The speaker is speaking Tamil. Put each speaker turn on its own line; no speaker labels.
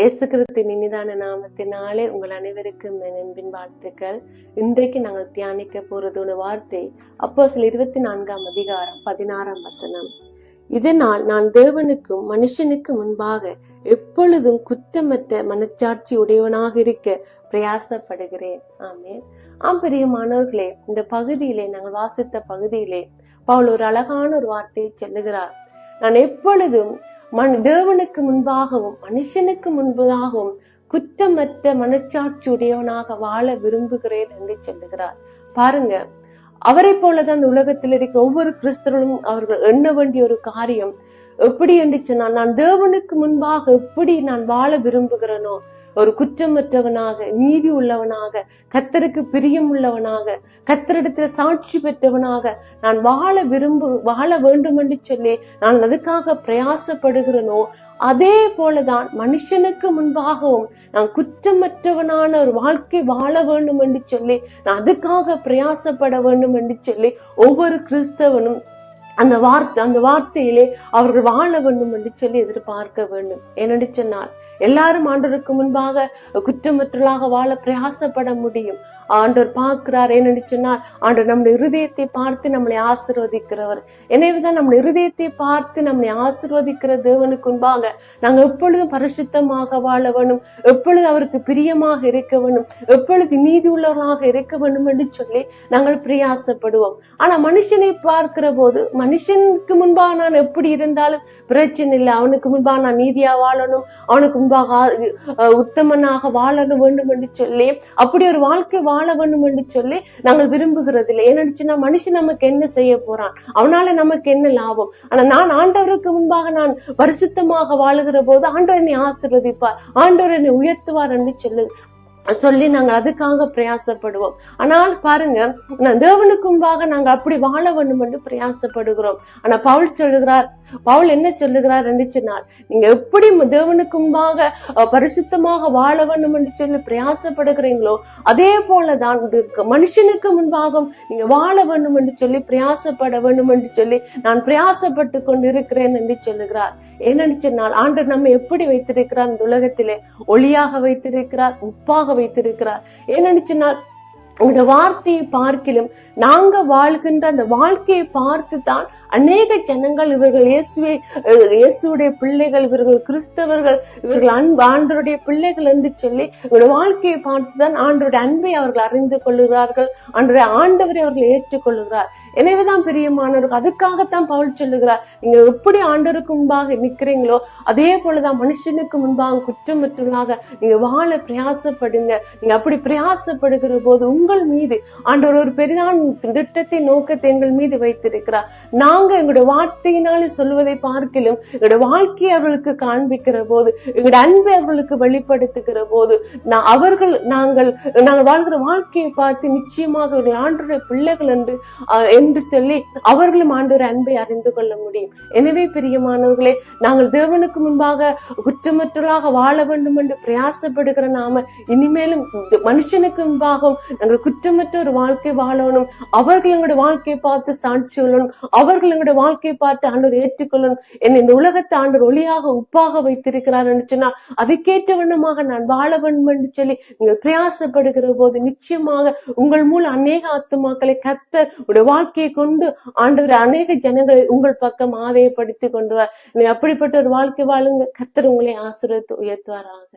இயேசு கிறிஸ்துவின் இனிதான நாமத்தினாலே உங்கள் அனைவருக்கும் என் அன்பின் வாழ்த்துக்கள். இன்றைக்கு நாங்கள் தியானிக்க போறதோட வார்த்தை அப்போ சில இருபத்தி நான்காம் அதிகாரம் பதினாறாம் வசனம். இதனால் நான் தேவனுக்கும் மனுஷனுக்கு முன்பாக எப்பொழுதும் குற்றமற்ற மனச்சாட்சி உடையவனாக இருக்க பிரயாசப்படுகிறேன். ஆமே ஆம் பிரியமானவர்களே இந்த பகுதியிலே நாங்கள் வாசித்த பகுதியிலே பவுல் ஒரு அழகான ஒரு வார்த்தையை சொல்லுகிறார். நான் எப்பொழுதும் மன் தேவனுக்கு முன்பாகவும் மனுஷனுக்கு முன்பதாகவும் குற்றமற்ற மனச்சாட்சி உடையவனாக வாழ விரும்புகிறேன் என்று சொல்லுகிறார். பாருங்க அவரை போலதான் அந்த உலகத்தில் இருக்கிற ஒவ்வொரு கிறிஸ்தவர்களும் அவர்கள் எண்ண வேண்டிய ஒரு காரியம். எப்படி என்று சொன்னால் நான் தேவனுக்கு முன்பாக எப்படி நான் வாழ விரும்புகிறேனோ ஒரு குற்றமற்றவனாக நீதி உள்ளவனாக கத்தருக்கு பிரியம் உள்ளவனாக கத்தரிடத்தில் சாட்சி பெற்றவனாக நான் வாழ விரும்பு வாழ வேண்டும் என்று சொல்லி நான் அதுக்காக பிரயாசப்படுகிறேனோ அதே போலதான் மனுஷனுக்கு முன்பாகவும் நான் குற்றமற்றவனான ஒரு வாழ்க்கை வாழ வேண்டும் என்று சொல்லி நான் அதுக்காக பிரயாசப்பட வேண்டும் என்று சொல்லி ஒவ்வொரு கிறிஸ்தவனும் அந்த வார்த்தை அந்த வார்த்தையிலே அவர்கள் வாழ வேண்டும் என்று சொல்லி எதிர்பார்க்க வேண்டும். ஏனென்று சொன்னால் எல்லாரும் ஆண்டவருக்கு முன்பாக குற்றமற்றலாக வாழ பிரயாசப்பட முடியும். ஆண்டவர் பார்க்கிறார். என்னன்னு சொன்னால் ஆண்டவர் நம்முடைய இருதயத்தை பார்த்து நம்மளை ஆசிர்வதிக்கிறவர். எனவேதான் நம்முடைய இருதயத்தை பார்த்து நம்மளை ஆசிர்வதிக்கிற தேவனுக்கு முன்பாக நாங்கள் எப்பொழுதும் பரிசுத்தமாக வாழ வேணும் எப்பொழுது அவருக்கு பிரியமாக இருக்க வேணும் எப்பொழுது நீதி உள்ளவர்களாக இருக்க வேண்டும் என்று சொல்லி நாங்கள் பிரயாசப்படுவோம். ஆனா மனுஷனை பார்க்கிற போது மனுஷனுக்கு முன்பாக நான் எப்படி இருந்தாலும் பிரச்சனை இல்லை. அவனுக்கு முன்பாக நான் நீதியா வாழணும். அவனுக்கு முன்பாக உத்தமனாக வாழ வேண்டும் என்று சொல்லி அப்படி ஒரு வாழ்க்கை வாழ வேண்டும் என்று சொல்லி நாங்கள் விரும்புகிறது இல்லை ஏன்னு மனுஷன் நமக்கு என்ன செய்ய போறான்? அவனால நமக்கு என்ன லாபம்? ஆனா நான் ஆண்டவருக்கு முன்பாக நான் பரிசுத்தமாக வாழுகிற போது ஆண்டவர் என்னை ஆசீர்வதிப்பார் ஆண்டவர் என்னை உயர்த்துவார் என்று சொல்லு சொல்லி நாங்கள் அதுக்காக பிரயாசப்படுவோம். ஆனால் பாருங்க நான் தேவனுக்கும்பாக நாங்கள் அப்படி வாழ வேண்டும் என்று பிரயாசப்படுகிறோம். ஆனா பவுல் சொல்லுகிறார் பவுல் என்ன சொல்லுகிறார் என்று சொன்னால் நீங்க எப்படி தேவனுக்கும்பாக பரிசுத்தமாக வாழ வேண்டும் என்று சொல்லி பிரயாசப்படுகிறீங்களோ அதே போலதான் இது மனுஷனுக்கு முன்பாகவும் நீங்க வாழ வேண்டும் என்று சொல்லி பிரயாசப்பட வேண்டும் என்று சொல்லி நான் பிரயாசப்பட்டு கொண்டு இருக்கிறேன் என்று சொல்லுகிறார். ஏனென்று சொன்னால் ஆண்டு நம்ம எப்படி வைத்திருக்கிறார்? இந்த உலகத்திலே ஒளியாக வைத்திருக்கிறார் உப்பாக வைத்திருக்கிறார். ஏனென்று சொன்னால் வார்த்தையை பார்க்கிலும் நாங்க வாழ்கின்ற அந்த வாழ்க்கையை பார்த்து தான் அநேக ஜனங்கள் இவர்கள் இயேசுவை இயேசுடைய பிள்ளைகள் இவர்கள் கிறிஸ்தவர்கள் இவர்கள் அன்பு ஆண்டருடைய பிள்ளைகள் என்று சொல்லி இவருடைய வாழ்க்கையை பார்த்துதான் ஆண்டருடைய அன்பை அவர்கள் அறிந்து கொள்ளுகிறார்கள் ஆண்டருடைய ஆண்டவரை அவர்கள் ஏற்றுக்கொள்ளுகிறார் எனவேதான் பிரியமானவர்கள் அதுக்காகத்தான் பவுல் சொல்லுகிறார். நீங்க எப்படி ஆண்டவருக்கு முன்பாக நிற்கிறீங்களோ அதே போலதான் மனுஷனுக்கு முன்பாக குற்றமற்றவர்களாக நீங்க வாழ பிரயாசப்படுங்க. நீங்க அப்படி பிரயாசப்படுகிற போது உங்கள் மீது ஆண்டவர் ஒரு பெரிதான் திட்டத்தை நோக்கத்தை எங்கள் மீது வைத்திருக்கிறார். நாங்கள் எங்களுடைய வார்த்தையினாலே சொல்வதை பார்க்கிலும் எங்களுடைய வாழ்க்கையை அவர்களுக்கு காண்பிக்கிற போது எங்களுடைய அன்பை அவர்களுக்கு வெளிப்படுத்துகிற போது நான் அவர்கள் நாங்கள் நாங்கள் வாழ்கிற வாழ்க்கையை பார்த்து நிச்சயமாக அவர்கள் ஆண்டுடைய பிள்ளைகள் என்று என்று சொல்லி அவர்களும் ஆண்டவர் அன்பை அறிந்து கொள்ள முடியும். எனவே பிரியமானவர்களே நாங்கள் தேவனுக்கு முன்பாக குற்றமற்றலாக வாழ வேண்டும் என்று பிரயாசப்படுகிற நாம இனிமேலும் மனுஷனுக்கு முன்பாகவும் நாங்கள் குற்றமற்ற ஒரு வாழ்க்கை வாழணும். அவர்கள் எங்களுடைய வாழ்க்கையை பார்த்து சாட்சி அவர்கள் எங்களுடைய வாழ்க்கையை பார்த்து ஆண்டவர் ஏற்றுக்கொள்ளணும். என்னை இந்த உலகத்தை ஆண்டவர் ஒளியாக உப்பாக வைத்திருக்கிறார் என்று அதுக்கேற்ற வண்ணமாக நான் வாழ வேண்டும் என்று சொல்லி நீங்கள் பிரயாசப்படுகிற போது நிச்சயமாக உங்கள் மூலம் அநேக ஆத்துமாக்களை கத்த உடைய வாழ்க்கையை கொண்டு ஆண்டவர் அநேக ஜனங்களை உங்கள் பக்கம் ஆதாயப்படுத்தி கொண்டு வர நீ அப்படிப்பட்ட ஒரு வாழ்க்கை வாழுங்க. கத்தர் உங்களை ஆசிரியத்து உயர்த்துவாராக.